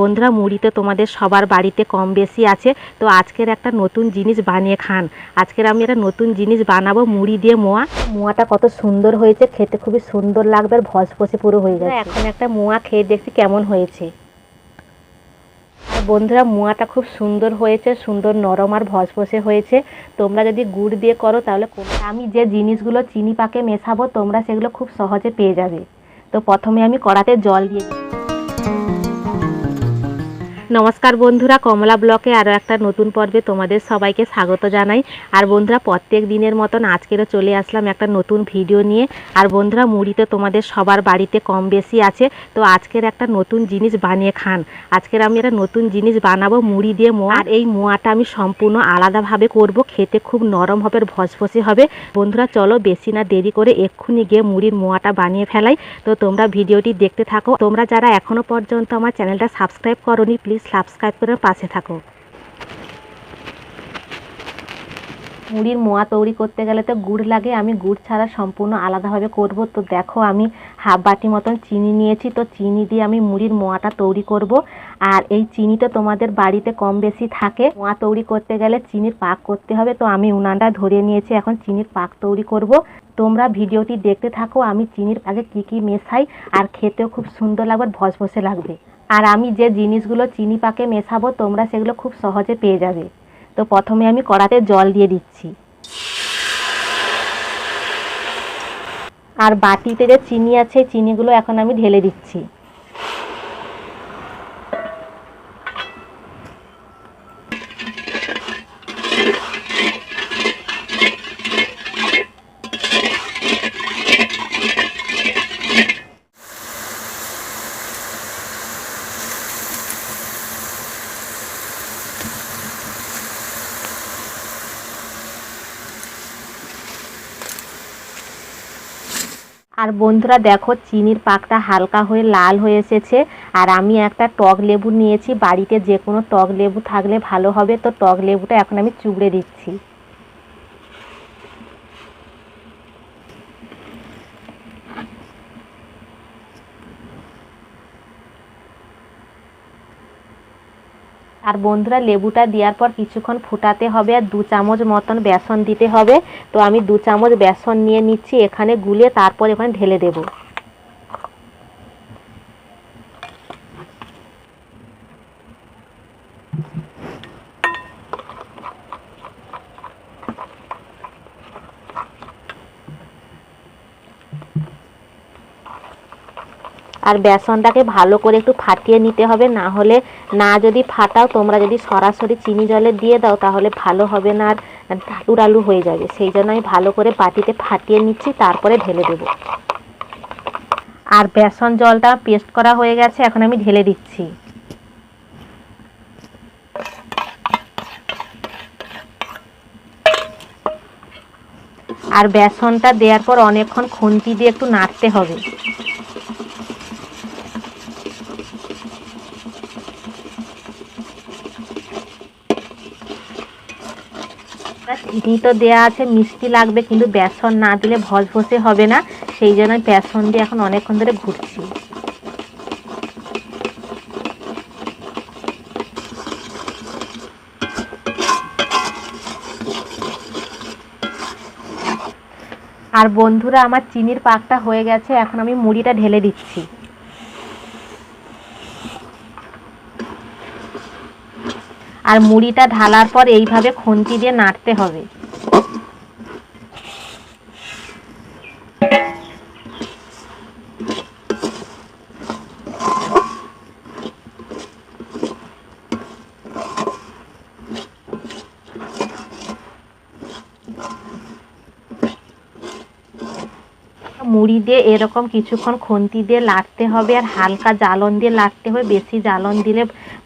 বন্ধুরা মুড়ি তো তোমাদের সবার বাড়িতে কম বেশি আছে। তো আজকের একটা নতুন জিনিস বানিয়ে খান। আজকের আমি একটা নতুন জিনিস বানাবো, মুড়ি দিয়ে মোয়া। মোয়াটা কত সুন্দর হয়েছে, খেতে খুবই সুন্দর লাগবে আর ভসভসে পুরো হয়ে যাবে এখন একটা মোয়া খেয়ে দেখছি কেমন হয়েছে। আর বন্ধুরা, মোয়াটা খুব সুন্দর হয়েছে, সুন্দর নরম আর ভসভসে হয়েছে। তোমরা যদি গুড় দিয়ে করো তাহলে আমি যে জিনিসগুলো চিনি পাকে মেশাবো, তোমরা সেগুলো খুব সহজে পেয়ে যাবে। তো প্রথমে আমি কড়াতে জল দিয়ে দিই। নমস্কার বন্ধুরা, কমলা ব্লকে আরও একটা নতুন পর্বে তোমাদের সবাইকে স্বাগত জানাই। আর বন্ধুরা, প্রত্যেক দিনের মতন আজকেরও চলে আসলাম একটা নতুন ভিডিও নিয়ে। আর বন্ধুরা মুড়ি তো তোমাদের সবার বাড়িতে কম বেশি আছে, তো আজকের একটা নতুন জিনিস বানিয়ে খান। আজকের আমি একটা নতুন জিনিস বানাবো, মুড়ি দিয়ে মোয়া। আর এই মোয়াটা আমি সম্পূর্ণ আলাদাভাবে করব, খেতে খুব নরম হবে, ভসভসে হবে। বন্ধুরা, চলো বেশি না দেরি করে এক্ষুনি গিয়ে মুড়ির মোয়াটা বানিয়ে ফেলাই। তো তোমরা ভিডিওটি দেখতে থাকো। তোমরা যারা এখনও পর্যন্ত আমার চ্যানেলটা সাবস্ক্রাইব করনি, প্লিজ সাবস্ক্রাইব করে পাশে থাকো। মুড়ির মোয়া তৈরি করতে গেলে তো গুড় লাগে, আমি গুড় ছাড়া সম্পূর্ণ আলাদাভাবে করব। তো দেখো, আমি হাফ বাটি মতন চিনি নিয়েছি, তো চিনি দিয়ে আমি মুড়ির মোয়াটা তৈরি করব। আর এই চিনিটা তোমাদের বাড়িতে কম বেশি থাকে। মোয়া তৈরি করতে গেলে চিনির পাক করতে হবে, তো আমি উনানটা ধরে নিয়েছি, এখন চিনির পাক তৈরি করব। তোমরা ভিডিওটি দেখতে থাকো, আমি চিনির আগে কি কি মেশাই, আর খেতেও খুব সুন্দর লাগবে ভসভসে লাগবে। আর আমি যে জিনিসগুলো চিনি পাকে মেশাবো, তোমরা সেগুলো খুব সহজে পেয়ে যাবে। তো প্রথমে আমি কড়াতে জল দিয়ে দিচ্ছি। আর বাটিতে যে চিনি আছে, চিনিগুলো এখন আমি ঢেলে দিচ্ছি। আর বন্ধুরা দেখো, চিনির পাকটা হালকা হয়ে লাল হয়ে এসেছে। আর আমি একটা টক লেবু নিয়েছি, বাড়িতে যে কোনো টক লেবু থাকলে ভালো হবে। তো টক লেবুটা এখন আমি চুবড়ে দিচ্ছি। আর বন্ধুরা, লেবুটা দেওয়ার পর কিছুক্ষণ ফুটাতে হবে আর দু চামচ মতন বেসন দিতে হবে। তো আমি দু চামচ বেসন নিয়ে নিচ্ছি, এখানে গুলে তারপর এখানে ঢেলে দেব। আর বেসনটাকে ভালো করে একটু ফাটিয়ে নিতে হবে, না হলে না যদি ফাটাও, তোমরা যদি সরাসরি চিনি জলে দিয়ে দাও, তাহলে ভালো হবে না আর ডালু হয়ে যাবে। সেই জন্য আমি ভালো করে বাটিতে ফাটিয়ে নিচ্ছি, তারপরে ঢেলে দেব। আর বেসন জলটা পেস্ট করা হয়ে গেছে, এখন আমি ঢেলে দিচ্ছি। আর বেসনটা দেওয়ার পর অনেকক্ষণ খুন্তি দিয়ে একটু নাড়তে হবে। চিনি তো দেওয়া আছে, মিষ্টি লাগবে, কিন্তু বেসন না দিলে ভসভসে হবে না। সেই জন্য বেসন দিয়ে এখন অনেকক্ষণ ধরে ঘুরছি। আর বন্ধুরা, আমার চিনির পাকটা হয়ে গেছে, এখন আমি মুড়িটা ঢেলে দিচ্ছি। আর মুড়িটা ঢালার পর এইভাবে খুন্তি দিয়ে নাড়তে হবে। মুড়ি দিয়ে এরকম কিছুক্ষণ খুন্তি দিয়ে লাড়তে হবে আর হালকা জ্বালন দিয়ে লাড়তে হবে, বেশি জ্বালন দিলে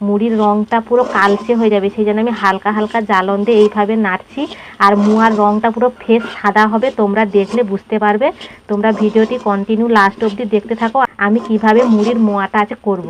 মুড়ির রঙটা পুরো কালচে হয়ে যাবে, সেই জন্য আমি হালকা হালকা জ্বালন দিয়ে এইভাবে নাড়ছি। আর মুয়ার রঙটা পুরো ফ্রেশ সাদা হবে, তোমরা দেখলে বুঝতে পারবে। তোমরা ভিডিওটি কন্টিনিউ লাস্ট অবধি দেখতে থাকো। আমি কীভাবে মুড়ির মোয়াটা আজ করব।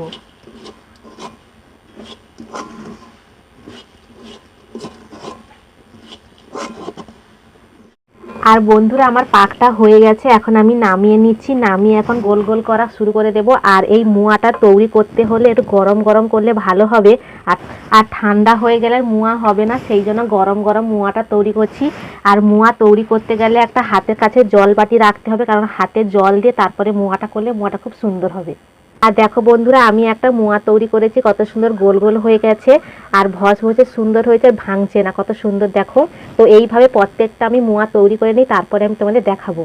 আর বন্ধুরা, আমার পাকটা হয়ে গেছে, এখন আমি নামিয়ে নিচ্ছি। নামিয়ে এখন গোল গোল করা শুরু করে দেব। আর এই মুয়াটা তৈরি করতে হলে একটু গরম গরম করলে ভালো হবে। আর আর ঠান্ডা হয়ে গেলে মুয়া হবে না, সেই জন্য গরম গরম মুয়াটা তৈরি করছি। আর মুয়া তৈরি করতে গেলে একটা হাতের কাছে জল বাটি রাখতে হবে, কারণ হাতে জল দিয়ে তারপরে মুয়াটা করলে মুয়াটা খুব সুন্দর হবে। আর দেখো বন্ধুরা, আমি একটা মোয়া তৈরি করেছি, কত সুন্দর গোল গোল হয়ে গেছে, আর ভস ভসে সুন্দর হয়েছে ভাঙছে না, কত সুন্দর দেখো। তো এইভাবে প্রত্যেকটা আমি মোয়া তৈরি করে নিই, তারপরে আমি তোমাদের দেখাবো।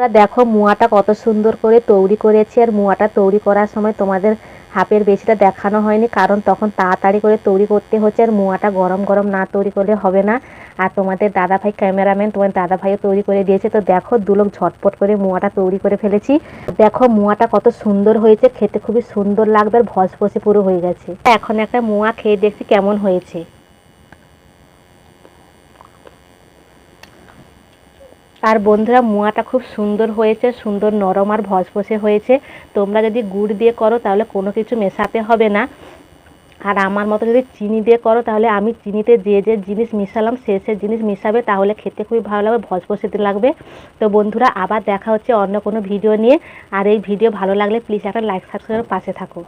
তোমরা দেখো মুয়াটা কত সুন্দর করে তৈরি করেছি আর মুয়াটা তৈরি করার সময় তোমাদের হাফের বেশিটা দেখানো হয়নি, কারণ তখন তাড়াতাড়ি করে তৈরি করতে হচ্ছে আর মুয়াটা গরম গরম না তৈরি করলে হবে না। আর তোমাদের দাদাভাই ক্যামেরাম্যান তোমার দাদাভাইও তৈরি করে দিয়েছে। তো দেখো দুলোক ঝটপট করে মুয়াটা তৈরি করে ফেলেছি। দেখো মুয়াটা কত সুন্দর হয়েছে, খেতে খুবই সুন্দর লাগবে আর ভসভসে পুরো হয়ে গেছে। এখন একটা মুয়া খেয়ে দেখছি কেমন হয়েছে। আর বন্ধুরা, মোয়াটা খুব সুন্দর হয়েছে, সুন্দর নরম আর ভসভসে হয়েছে। তোমরা যদি গুড় দিয়ে করো, তাহলে কোনো কিছু মেশাতে হবে না। আর আমার মতো যদি চিনি দিয়ে করো, তাহলে আমি চিনিতে যে যে জিনিস মিশালাম, সে সে জিনিস মিশাবে, তাহলে খেতে খুবই ভালো লাগবে, ভসভসেতে লাগবে। তো বন্ধুরা, আবার দেখা হচ্ছে অন্য কোনো ভিডিও নিয়ে। আর এই ভিডিও ভালো লাগলে প্লিজ একটা লাইক সাবস্ক্রাইব পাশে থাকো।